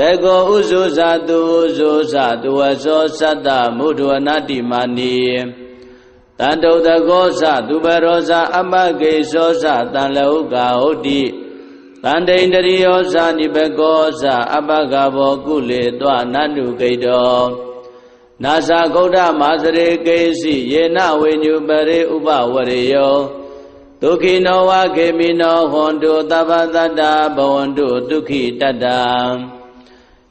တကောဥဇုဇာတုဥဇုဇာတုဝသောသတ္တမုဒ္ဒဝနာတိမာနီတန္တုတကောသသူဘရောဇာအမဂေသောသတန်လဟုကာဟုတ်တိတန္တိန္တရိယောဇာနိဘကောဇာအပကဘောကုလေတွနန္တုဂိတောနာဇာဂௌဒမာစရေကေစီယေနဝိညုပရိဥပဝရေယောဒုက္ခိနောဝခေမိနောဟွန်တုသဗ္ဗတတ္တဘဝန္တုဒုက္ခိတတ္တ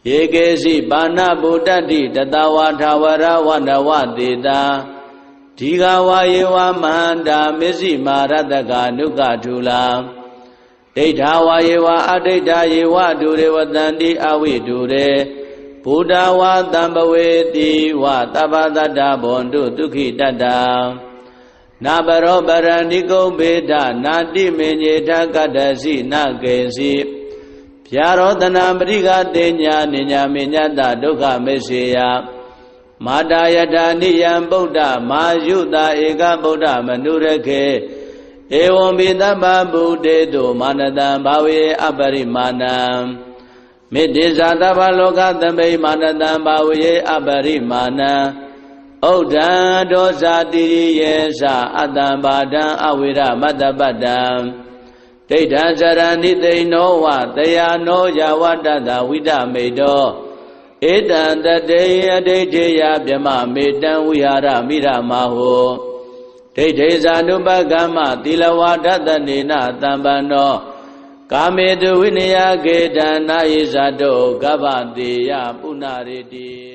ယေကေစီပါဏဗုဒ္ဓတိတတဝါထာဝရဝန္တဝတေတာဒီဃဝါယေဝမန္တာမစ္စည်းမာရတကနုကထူလာဒိဋ္ဌာဝါယေဝအဒိဋ္ဌာယေဝဒုရေဝတန္တိအဝိဒုရေဘုဒ္ဓဝါတံပဝေတိဝတပ္ပတတ္တဘွန်တုဒုက္ခိတတ္တနာဘရောပရဏိကုံဘေဒနာတိမေညေထကတ္တစီနကေစီ ဖြာရောတနာပရိကတေညာနိညာမေညတဒုက္ခမေစေယမာတာယထာနိယံဗုဒ္ဓမာယုတာဧကဗုဒ္ဓမနုရခေဧဝံပိတဗ္ဗဗုတေတုမာနတံဘာဝေအပရိမာဏံမေတ္တိဇာတဗ္ဗလောကသမိမာနတံဘာဝေအပရိမာဏံဩဒံဒောဇာတိရိယေသအတ္တံဘာဒံအဝိရမတ္တပတ္တံ ဒိဋ္ဌံဇရဏိသိနောဝတယာနောယဝတ္တတဝိဒမေတောဧတံတတေယဒိဋ္ဌိယဗြမမေတံဝိဟာရမိရမဟုဒိဋ္ဌိဇာနုပကမ္မသီလဝါဒတနေနတံပန္နောကာမေတုဝိနယကေတနာယိဇာတောကဗ္ဗတေယပုဏ္ဏရေတိ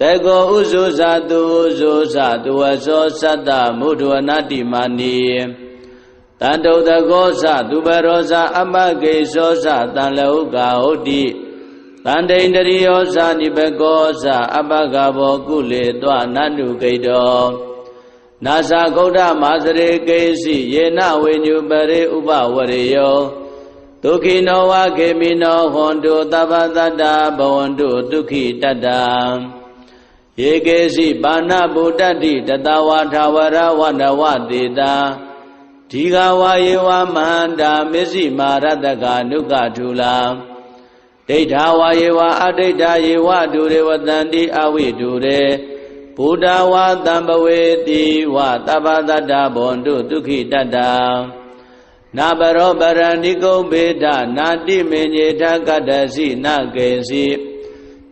တကောဥဇုဇာတုဥဇုဇာတုဝသောသတ္တမုဒ္ဒဝနာတိမာနီတန္တုတကောသသူဘရောဇာအမဂေသောသတန်လဟုကာဟုတ်တိတန္တိန္တရိယောဇာနိဘကောဇာအပကဘောကုလေတွနန္တုဂိတောနာဇာဂௌဒမာစရေကေစီယေနဝိညုပရိဥပဝရေယောဒုက္ခိနောဝခေမိနောဟွန်တုသဗ္ဗတတ္တဘဝန္တုဒုက္ခိတတ္တ ယေကေစီပါဏဗုဒ္ဓတိတတဝါထာဝရဝန္တဝတေတာဒီဃဝါယေဝမန္တာမစ္စည်းမာရတကနုကထူလာဒိဋ္ဌာဝါယေဝအဒိဋ္ဌာယေဝဒုရေဝတန္တိအဝိဒုရေဘုဒ္ဓဝါတံပဝေတိဝတပ္ပတတ္တဘွန်တုဒုက္ခိတတ္တနာဘရောပရဏိကုံဘေဒနာတိမေညေထကတ္တစီနကေစီ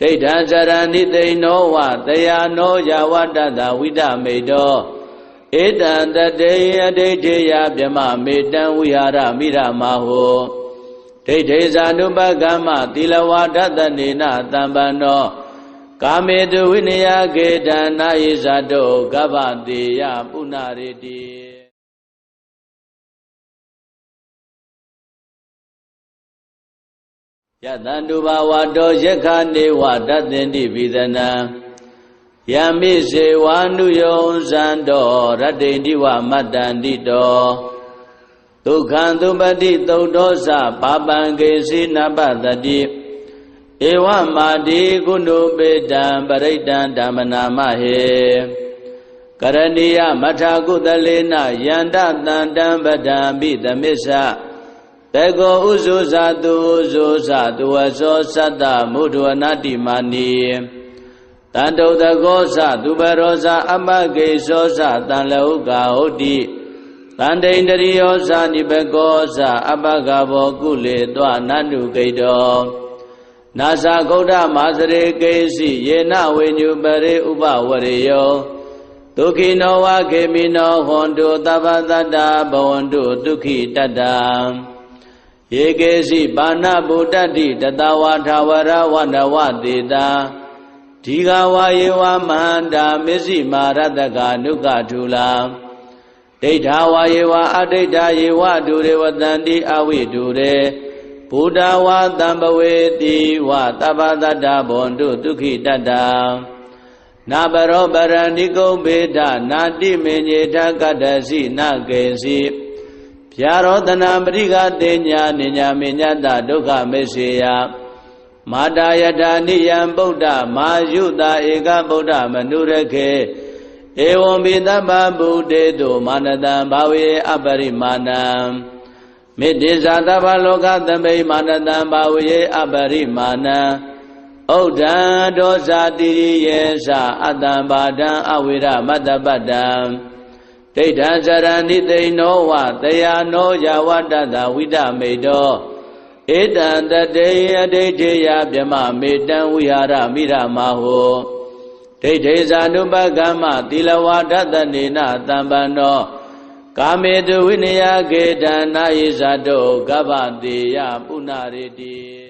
ဒိဋ္ဌံဇရဏိသိနောဝတယာနောယဝတ္တတဝိဒမေတောဧတံတတေယဒိဋ္ဌိယဗြမမေတံဝိဟာရမိရမဟုဒိဋ္ဌိဇာနုပကမ္မသီလဝါဒတနေနတံပန္နောကာမေတုဝိနယကေတနာယိဇာတောကဗ္ဗတေယပုဏ္ဏရေတိ ယတန္တုဘာဝတောယက္ခနေဝတတ္တင်တိပိသနံယမိစေဝါနုယောဇံတော်ရတ္တိတိဝမတ္တန္တိတောဒုက္ခံသုပတိသုတ်သောသပါပံကေစီနပတတိဧဝမာတိကုဏုပေတံပရိတံဓမ္မနာမဟေကရဏီယမထာကုသလေနယန္တတန္တံပဒံပိသမစ္ဆ တေကောဥဇုဇာတုဥဇုဇာတုဝသောသတ္တမုဒ္ဒဝနတိမာနီတန်တုတကောသသူဘရောဇာအမဂေသောသတန်လဟုကာဟုတ်တိတန်တိန်တရိယောဇာနိဘကောဇာအပကဘောကုလေတွနန္တုကိတောနာဇာဂௌဒမာစရေကေစီယေနဝိညုပရိဥပဝရေယောဒုခိနောဝခေမိနောဟွန်တုသဗ္ဗတတ္တဘဝန္တုဒုက္ခိတတ္တ ယေကေစီပါဏဗုဒ္ဓတိတတဝါထာဝရဝနဝတေတာဒီဃဝါယေဝမန္တာမစ္စည်းမာရတကနုကထူလာဒိဋ္ဌာဝါယေဝအဒိဋ္ဌာယေဝဒုရေဝတန္တိအဝိဒုရေဘုဒ္ဓဝါတံပဝေတိဝသဗ္ဗတတ္တဘွန်တုဒုက္ခိတတ္တနာဘရောပရဏိကုံဘေဒနာတိမေညေထကတ္တစီနကေစီ ဖြာရောတနာပရိကတေညာနိညာမေညတဒုက္ခမေစေယမာတာယထာနိယံဗုဒ္ဓမာယုတာဧကဗုဒ္ဓမနုရခေဧဝံပိတဗ္ဗဗုဒေတုမာနတံဘာဝေအပရိမာဏံမေတ္တိဇာတဗ္ဗလောကသမိမာနတံဘာဝေအပရိမာဏံဥဒ္ဒံဒောဇာတိရိယေသအတ္တံဘာဒံအဝိရမတ္တပတ္တံဒိ ဋ္ဌံဇရဏိသိနောဝတယာနောယဝတ္တသဝိဒမေတောဧတံတတေယဒိဋ္ဌိယဗြမမေတံဝိဟာရမိရမဟောဒိဋ္ဌိဇာနုပကမ္မသီလဝါဒတနေနတံပန္နောကာမေတုဝိနယကေတနာယိဇာတောကဗ္ဗတေယပုဏ္ဏရေတိ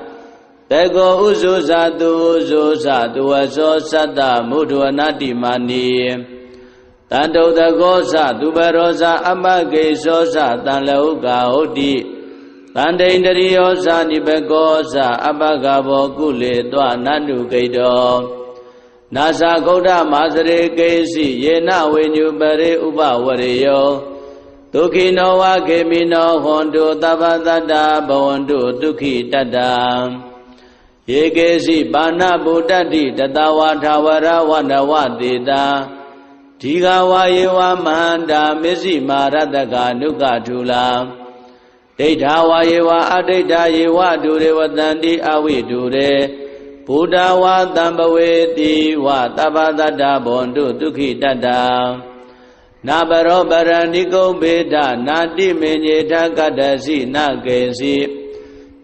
တေကောဥဇုဇာတုဥဇုဇာတုဝသောသတ္တမုဒ္ဒဝနာတိမာနီတန်တုတကောသသူဘရောဇာအမဂေသောသတန်လဟုကာဟုတ်တိတန်တိန်တရိယောဇာနိဘကောဇာအပကဘောကုလေတွနန္တုကိတောနာဇာဂௌဒမာစရေကေစီယေနဝိညုပရိဥပဝရေယောဒုခိနောဝခေမိနောဟွန်တုသဗ္ဗတတ္တဘဝန္တုဒုက္ခိတတ္တ ယေကေစီပါဏဗုဒ္ဓတိတတဝါထာဝရဝနဝတေတာဒီဃဝါယေဝမန္တာမစ္စည်းမာရတကနုကထူလာဒိဋ္ဌာဝါယေဝအဒိဋ္ဌာယေဝဒုရေဝတန္တိအဝိဒုရေဘုဒ္ဓဝါတံပဝေတိဝသဗ္ဗတတ္တဘွန်တုဒုက္ခိတတ္တနာဘရောပရဏိကုံဘေဒနာတိမေညေထကတ္တစီနကေစီ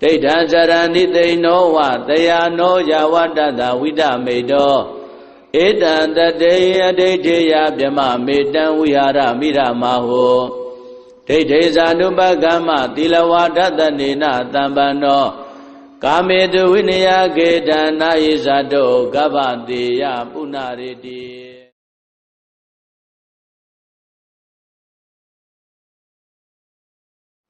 ဒိဋ္ဌံဇရဏိသိနောဝတယာနောယဝတ္တတဝိဒမေတောဧတံတတေယဒိဋ္ဌိယဗြမမေတံဝိဟာရမိရမဟောဒိဋ္ဌိဇာနုပကမ္မသီလဝါဒတနေနတံပန္နောကာမေတုဝိနယကေတနာယိဇာတောကဗ္ဗတေယပုဏ္ဏရေတိ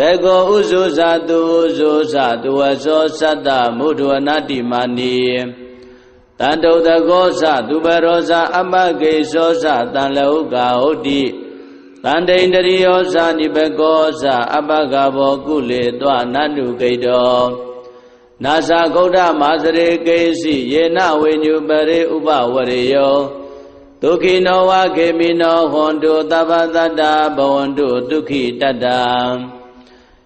တေကောဥဇုဇာတုဥဇုဇာတုဝသောသတ္တမုဒ္ဒဝနာတိမာနီတန်တုတကောသသူပရောဇအပကေသောသတန်လဟုကာဟုတ်တိတန်တိန်တရိယောဇနိပကောသအပကဘောကုလေတောနန္တုကိတောနာသဂௌဒမာစရေကေစီယေနဝိညုပရေဥပဝရေယောဒုက္ခိနောဝခေမိနောဟွန်တုသဗ္ဗတတ္တဘဝန္တုဒုက္ခိတတ္တ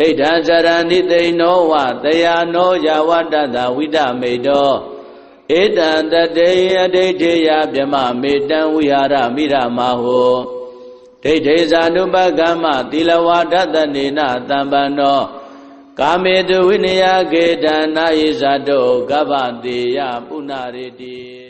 ဒိဋ္ဌံစရဏိသိဏောဝတယာနောယဝတ္တတဝိဒမေတောဧတံတတေအဒိဋ္ဌိယဗြမမေတံဝိဟာရမိရမဟောဒိဋ္ဌိဇာနုပကမ္မသီလဝါဒတနေနတံပန္နောကာမေတုဝိနယကေတနာယိဇာတောကဗ္ဗတေယပုဏ္ဏရေတိ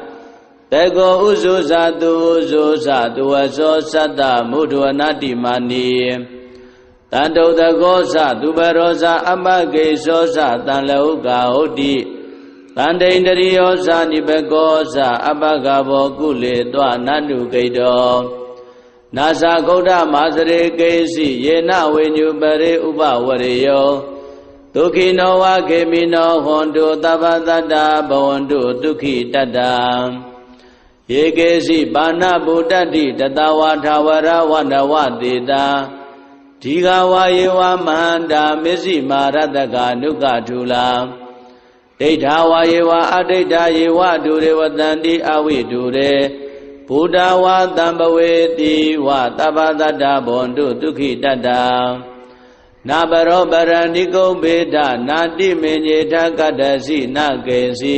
တေကောဥဇုဇာတုဥဇုဇာတုဝသောသတ္တမုဒ္ဒဝနာတိမာနီတန်တုတကောသသူပရောဇအပကေသောသတန်လဟုကာဟုတ်တိတန်တိန်တရိယောဇနိပကောဇအပကဘောကုလေတောနန္တုကိတောနာသဂௌဒမာစရေကေစီယေနဝိညုပရေဥပဝရေယောဒုက္ခိနောဝခေမိနောဟွန်တုသဗ္ဗတတ္တဘဝန္တုဒုက္ခိတတ္တ ယေကေစီပါဏဗုဒ္ဓတိတတဝါထာဝရဝနဝတေတာဒီဃဝါယေဝမန္တာမစ္စည်းမာရတကနုကထူလာဒိဋ္ဌာဝါယေဝအဒိဋ္ဌာယေဝဒုရေဝတန္တိအဝိဒုရေဘုဒ္ဓဝါတံပဝေတိဝတပ္ပတတ္တဘွန်တုဒုက္ခိတတ္တနာဘရောပရဏိကုံဘေဒနာတိမေညေထကတ္တစီနကေစီ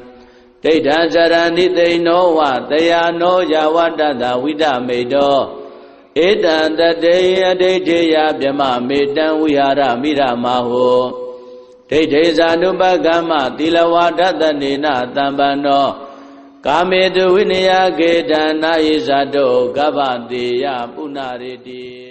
ဒိဋ္ဌံဇရဏိသိဏောဝတယာနောယဝတ္တတဝိဒမေတောဧတံတတေအဒိဋ္ဌိယဗြမမေတံဝိဟာရမိရမဟောဒိဋ္ဌိဇာနုပကမ္မသီလဝါဒတနေနတံပန္နောကာမေတုဝိနယကေတနာယိဇာတောကဗ္ဗတေယပုဏ္ဏရေတိ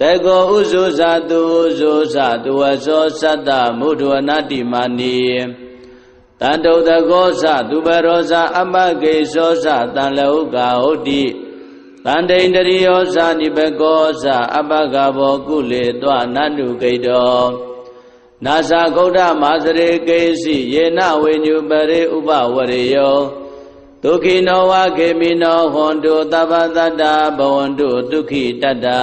တေကောဥဇုဇာတုဥဇုဇာတုဝသောသတ္တမုဒ္ဒဝနာတိမာနီတန်တုတကောသသူပရောဇအပကေသောသတန်လဟုကာဟုတ်တိတန်တိန်တရိယောဇနိပကောဇအပကဘောကုလေတောနန္တုကိတောနာသဂௌဒမာစရေကေစီယေနဝေညုပရေဥပဝရေယောဒဒုက္ခိနောဝခေမိနောဟွန်တုသဗ္ဗတတ္တာဘဝန္တုဒုက္ခိတတ္တာ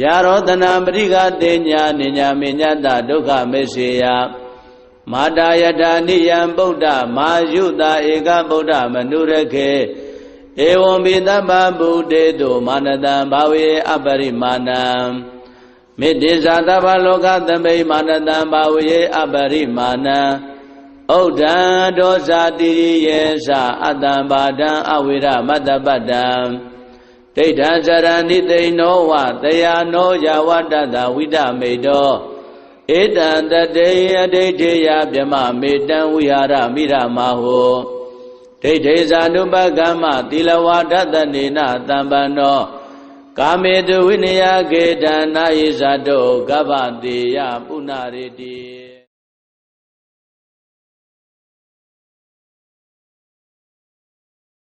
ဖြာရောတနာပရိကတေညာနိညာမေညတဒုက္ခမေစေယမာတာယတာနိယံဗုဒ္ဓမာယုတာဧကဗုဒ္ဓမနုရခေဧဝံပိတဗ္ဗဗုတေတုမာနတံဘာဝေအပရိမာဏံမေတ္တိဇာတဗ္ဗလောကသမိမာနတံဘာဝေအပရိမာဏံဩဒံဒောဇာတိယေသအတ္တံဘာဒံအဝိရမတ္တပတ္တံ ဒိဋ္ဌံစရဏိသိဏောဝတယာနောယဝတ္တတဝိဒမေတောဧတံတတေအဒိဋ္ဌေယဗြမမေတံဝိဟာရမိရမဟောဒိဋ္ဌေဇာနုပကမ္မသီလဝါဒတနေနတံပန္နောကာမေတုဝိနယကေတနာယိဇာတောကဗ္ဗတေယပုဏ္ဏရေတိ